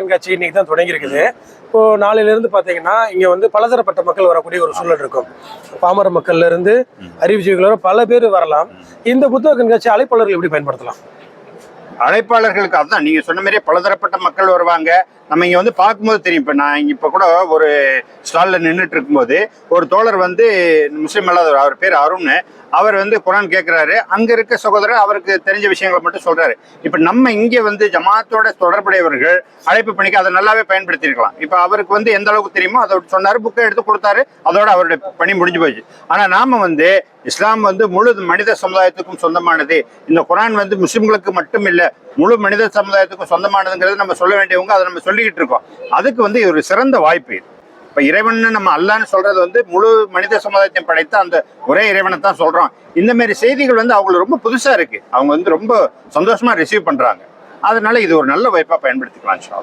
கண்காட்சி இன்னைக்கு தான் தொடங்கி இருக்குது இப்போ நாளையில இருந்து பாத்தீங்கன்னா இங்க வந்து பலதரப்பட்ட மக்கள் வரக்கூடிய ஒரு சூழல் இருக்கும். பாமர மக்கள்ல இருந்து அறிவுஜீவிகள் வரை பல பேர் வரலாம். இந்த புத்தக கண்காட்சி அழைப்பாளர்கள் எப்படி பயன்படுத்தலாம்? அழைப்பாளர்களுக்கு அதுதான் நீங்க சொன்ன மாதிரியே பலதரப்பட்ட மக்கள் வருவாங்க. நம்ம இங்கே வந்து பார்க்கும்போது தெரியும். இப்போ நான் இங்கே இப்போ கூட ஒரு ஸ்டால்ல நின்றுட்டு இருக்கும்போது ஒரு தோழர் வந்து முஸ்லீம் அல்லாதவர் அவர் பேர் அருண் அவர் வந்து குரான் கேட்குறாரு அங்க இருக்க சகோதரர் அவருக்கு தெரிஞ்ச விஷயங்களை மட்டும் சொல்றாரு. இப்போ நம்ம இங்கே வந்து ஜமாத்தோட தொடர்புடையவர்கள் அழைப்பு பணிக்கு அதை நல்லாவே பயன்படுத்தியிருக்கலாம். இப்போ அவருக்கு வந்து எந்த அளவுக்கு தெரியுமோ அதை சொன்னார் புக்கை எடுத்து கொடுத்தாரு. அதோட அவருடைய பணி முடிஞ்சு போச்சு. ஆனா நாம வந்து இஸ்லாம் வந்து முழு மனித சமுதாயத்துக்கும் சொந்தமானது. இந்த குரான் வந்து முஸ்லிம்களுக்கு மட்டும் இல்ல முழு மனித சமுதாயத்துக்கும் சொந்தமானதுங்கிறது நம்ம சொல்ல வேண்டியவங்க அதை நம்ம சொல்லி சொல்லிக்கிட்டு இருக்கோம். அதுக்கு வந்து ஒரு சிறந்த வாய்ப்பு இது. இப்ப இறைவன் நம்ம அல்லான்னு சொல்றது வந்து முழு மனித சமுதாயத்தையும் படைத்த அந்த ஒரே இறைவனை தான் சொல்றோம். இந்த மாதிரி செய்திகள் வந்து அவங்களுக்கு ரொம்ப புதுசா இருக்கு. அவங்க வந்து ரொம்ப சந்தோஷமா ரிசீவ் பண்றாங்க. அதனால இது ஒரு நல்ல வாய்ப்பா பயன்படுத்திக்கலாம் இன்ஷா